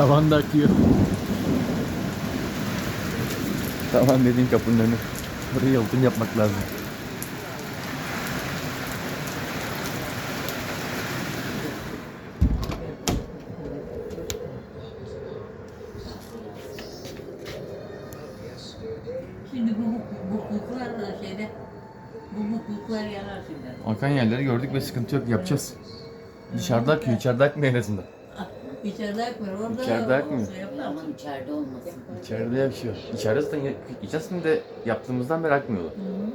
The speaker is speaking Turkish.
Tavan da akıyor. Tavan dediğin kapının önü. Oraya yalıtım yapmak lazım. Şimdi bu, da şeyde, bu, kuklar yanar şimdi. Akan yerleri gördük ve sıkıntı yok yapacağız. Dışarıda akıyor, içeride akmıyor en azından. İçeride akmıyor, orada İçeride akmıyor. olsa yapar. Ama içeride olmasın. İçeride yaşıyor. İçeride zaten içerisinde de yaptığımızdan beri akmıyordu. Hı.